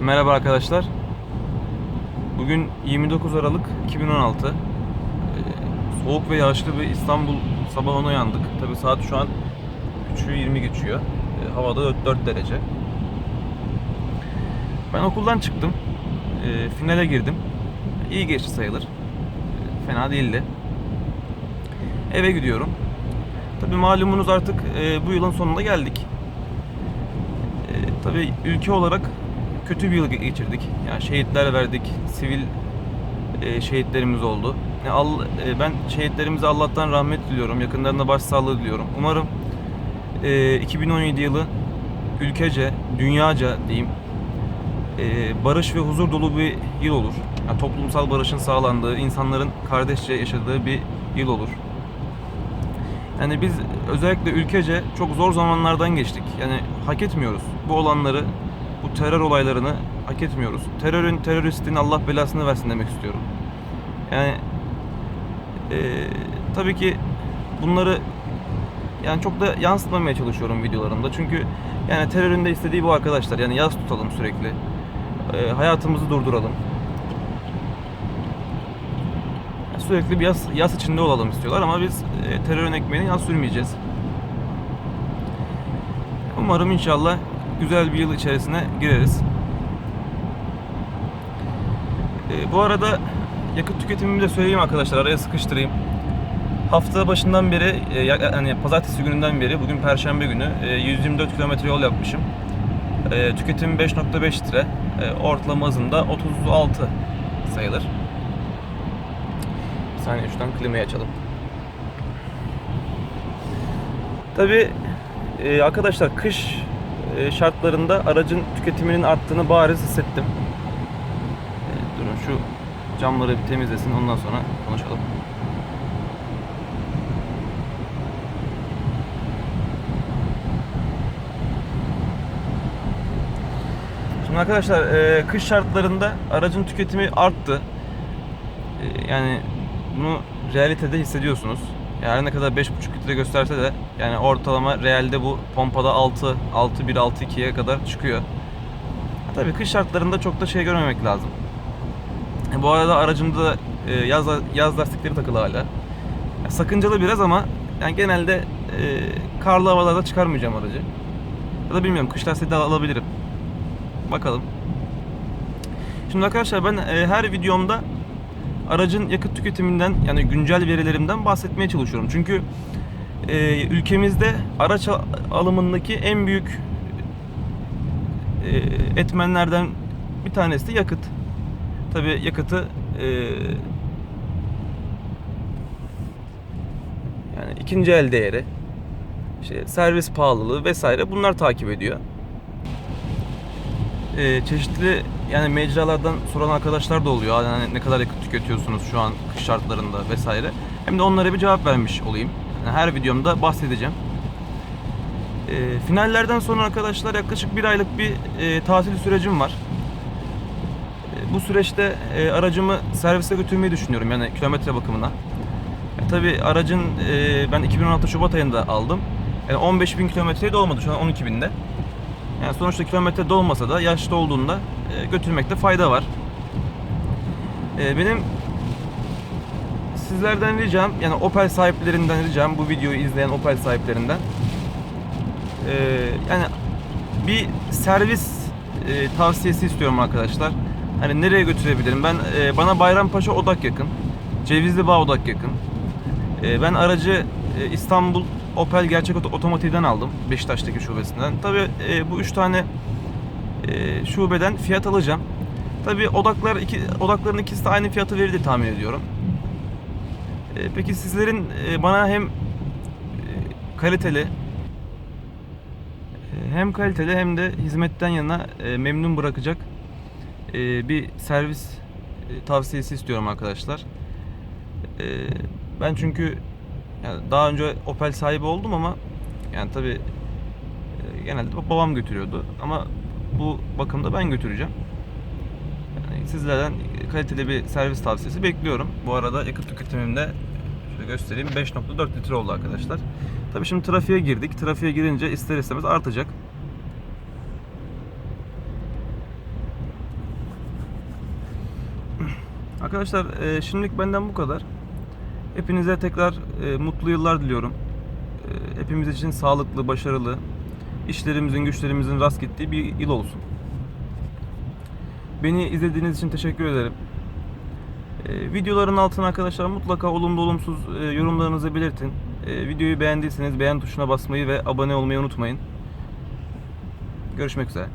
Merhaba arkadaşlar. Bugün 29 Aralık 2016. Ee, soğuk ve yağışlı bir İstanbul sabahına uyandık. Tabi saat şu an 3'ü 20 geçiyor. Ee, havada 4, 4 derece. Ben okuldan çıktım. Ee, finale girdim. İyi geçti sayılır. Fena değildi. Eve gidiyorum. Tabi malumunuz artık e, bu yılın sonuna geldik. Tabii ülke olarak kötü bir yıl geçirdik. Yani şehitler verdik, sivil e, şehitlerimiz oldu. Yani All- e, ben şehitlerimize Allah'tan rahmet diliyorum, yakınlarına başsağlığı diliyorum. Umarım e, 2017 yılı ülkece, dünyaca diyeyim, e, barış ve huzur dolu bir yıl olur. Yani toplumsal barışın sağlandığı, insanların kardeşçe yaşadığı bir yıl olur. Yani biz özellikle ülkece çok zor zamanlardan geçtik. Yani hak etmiyoruz. Bu olanları, bu terör olaylarını hak etmiyoruz. Terörün, teröristin Allah belasını versin demek istiyorum. Yani eee, tabii ki bunları yani çok da yansıtmamaya çalışıyorum videolarımda. Çünkü yani terörün de istediği bu arkadaşlar. Yani yaz tutalım sürekli. Eee, hayatımızı durduralım. Sürekli bir yas, yas içinde olalım istiyorlar ama biz e, terörün ekmeğini yas sürmeyeceğiz. Umarım inşallah güzel bir yıl içerisine gireriz. E, bu arada yakıt tüketimimi de söyleyeyim arkadaşlar araya sıkıştırayım. Hafta başından beri e, ya- yani pazartesi gününden beri bugün perşembe günü e, 124 kilometre yol yapmışım. E, tüketim 5.5 litre. E, ortalama hızım da 36 sayılır. Bir saniye şuradan klimayı açalım. Tabi arkadaşlar kış e, şartlarında aracın tüketiminin arttığını bariz hissettim. E, durun şu camları bir temizlesin ondan sonra konuşalım. Şimdi arkadaşlar e, kış şartlarında aracın tüketimi arttı. E, yani bunu realitede hissediyorsunuz. Yani ne kadar 5.5 litre gösterse de yani ortalama realde bu pompada 6, 6 1 6 2'ye kadar çıkıyor. Tabii kış şartlarında çok da şey görmemek lazım. E, bu arada aracımda da, e, yaz yaz lastikleri takılı hala. Sakıncalı biraz ama yani genelde e, karlı havalarda çıkarmayacağım aracı. Ya da bilmiyorum kış lastiği de alabilirim. Bakalım. Şimdi arkadaşlar ben e, her videomda aracın yakıt tüketiminden yani güncel verilerimden bahsetmeye çalışıyorum. Çünkü e, ülkemizde araç al- alımındaki en büyük e, etmenlerden bir tanesi de yakıt. Tabii yakıtı e, yani ikinci el değeri, işte servis pahalılığı vesaire bunlar takip ediyor. E, çeşitli yani mecralardan soran arkadaşlar da oluyor. Yani ne kadar yakıt tüketiyorsunuz şu an kış şartlarında vesaire. Hem de onlara bir cevap vermiş olayım. Yani her videomda bahsedeceğim. E, finallerden sonra arkadaşlar yaklaşık bir aylık bir e, tatil sürecim var. E, bu süreçte e, aracımı servise götürmeyi düşünüyorum yani kilometre bakımına. E, tabii aracın e, ben 2016 Şubat ayında aldım. Yani 15 bin kilometreye de olmadı şu an 12 binde. Yani sonuçta kilometre dolmasa da yaşlı olduğunda e, götürmekte fayda var. E, benim sizlerden ricam yani Opel sahiplerinden ricam bu videoyu izleyen Opel sahiplerinden e, yani bir servis e, tavsiyesi istiyorum arkadaşlar. Hani nereye götürebilirim? Ben e, bana Bayrampaşa Odak yakın. Cevizli Bağ Odak yakın. E, ben aracı e, İstanbul Opel Gerçek Oto- Otomotiv'den aldım. Beşiktaş'taki şubesinden. Tabii e, bu üç tane e, şubeden fiyat alacağım. Tabii odaklar iki, odakların ikisi de aynı fiyatı verir diye tahmin ediyorum. E, peki sizlerin e, bana hem e, kaliteli e, hem kaliteli hem de hizmetten yana e, memnun bırakacak e, bir servis e, tavsiyesi istiyorum arkadaşlar. E, ben çünkü yani daha önce Opel sahibi oldum ama yani tabi e, genelde babam götürüyordu ama bu bakımda ben götüreceğim. Yani sizlerden kaliteli bir servis tavsiyesi bekliyorum. Bu arada yakıt tüketimimde şöyle göstereyim 5.4 litre oldu arkadaşlar. Tabi şimdi trafiğe girdik. Trafiğe girince ister istemez artacak. Arkadaşlar e, şimdilik benden bu kadar. Hepinize tekrar e, mutlu yıllar diliyorum. E, hepimiz için sağlıklı, başarılı, işlerimizin, güçlerimizin rast gittiği bir yıl olsun. Beni izlediğiniz için teşekkür ederim. E, videoların altına arkadaşlar mutlaka olumlu olumsuz e, yorumlarınızı belirtin. E, videoyu beğendiyseniz beğen tuşuna basmayı ve abone olmayı unutmayın. Görüşmek üzere.